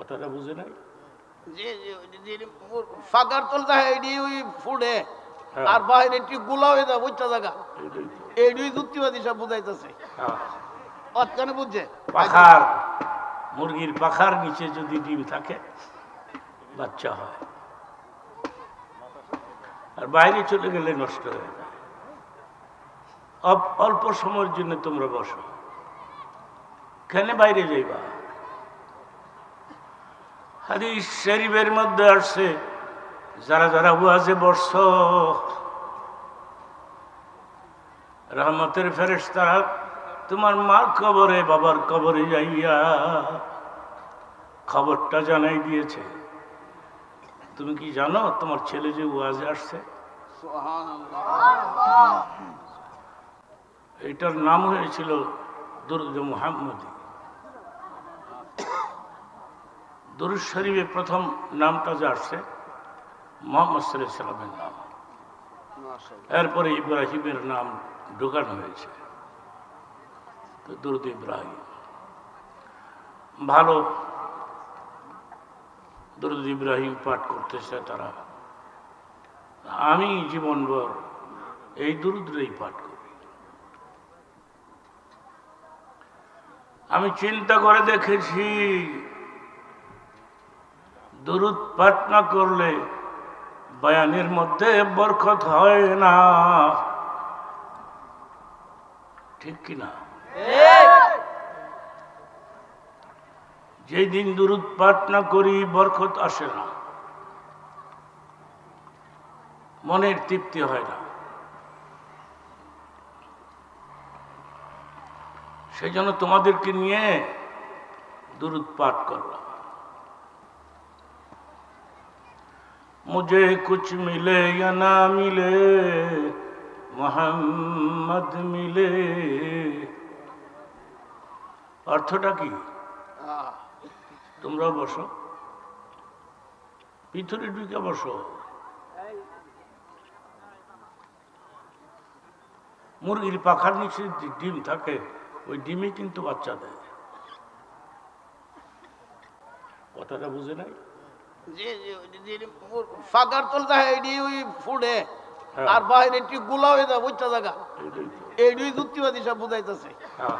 কথাটা বুঝে নাই? ওই ফুডে হ্যাঁ। আর বাইরে একটু গুলা হয়ে যায় বুঝতে জায়গা এইটাই যুক্তিবাদী সব বুঝাইতেছে। হ্যাঁ। অতখানে বুঝছে? পাখার মুরগির পাখার নিচে যদি ডিম থাকে বাচ্চা হয়। আর বাইরে চলে গেলে নষ্ট হয়ে যায়। অল্প সময়ের জন্য তোমরা বসো। কেন বাইরে যাইবা? হাদিস শরীফের মধ্যে আসছে যারা যারা ওয়াজে বর্ষ রহমতের ফেরেস তারা তোমার মার কবরে বাবার কবরে যাইয়া খবরটা জানাই দিয়েছে। তুমি কি জানো তোমার ছেলে যে ওয়াজে আসছে? এটার নাম হয়েছিল দুর্গ মুহাম্মদী। দুরুদ শরীফে প্রথম নামটা যে আসছে মোহাম্মদ সাল্লামের নাম। এরপরে ইব্রাহিমের নাম ঢোকানো হয়েছে। তো দুরুদ ইব্রাহিম। ভালো দুরুদ ইব্রাহিম পাঠ করতেছে তারা। আমি জীবনভর এই দুরুদ্রেই পাঠ করি। আমি চিন্তা করে দেখেছি দুরুদ পাঠ না করলে বয়ানের মধ্যে বরকত হয় না। ঠিক কিনা যেই দিন দুরুদ পাঠ না করি বরকত আসে না। মনের তৃপ্তি হয় না। সেই জন্য তোমাদেরকে নিয়ে দুরুদ পাঠ করলাম। مجھے کچھ ملے یا نہ ملے মোহাম্মদ মিলে অর্থটা কি তোমরা বসো পিথুরি ঢুকে বসো মুরগির পাখার নিচে ডিম থাকে ওই ডিমই কিন্তু বাচ্চা দেয় কথাটা বুঝে নাই ফাঁকার তলতা এডি ওই ফুডে হ্যাঁ। আর বাইরে একটু গুলা হয়ে জায়গা যুক্তিবাদী সব বুঝাইতেছে। হ্যাঁ।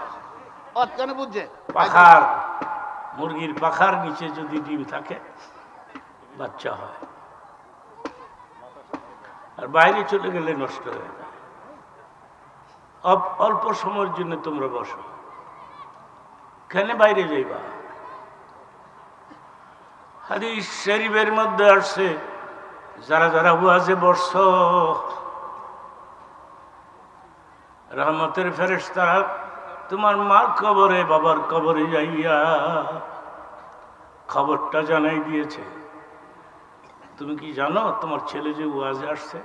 অতখানে বুঝছে? পাখার মুরগির পাখার নিচে যদি ডিম থাকে বাচ্চা হয়। আর বাইরে চলে গেলে নষ্ট হয়ে যায়। অল্প সময়ের জন্য তোমরা বসো। কেন বাইরে যাইবা? হাদিস শরীফের মধ্যে আসছে, যারা যারা ওয়াজে বর্ষ রহমতের ফেরেস তারা তোমার মার কবরে, বাবার কবরে যাইয়া খবরটা জানাই দিয়েছে। তুমি কি জানো তোমার ছেলে যে ওয়াজে আসছে?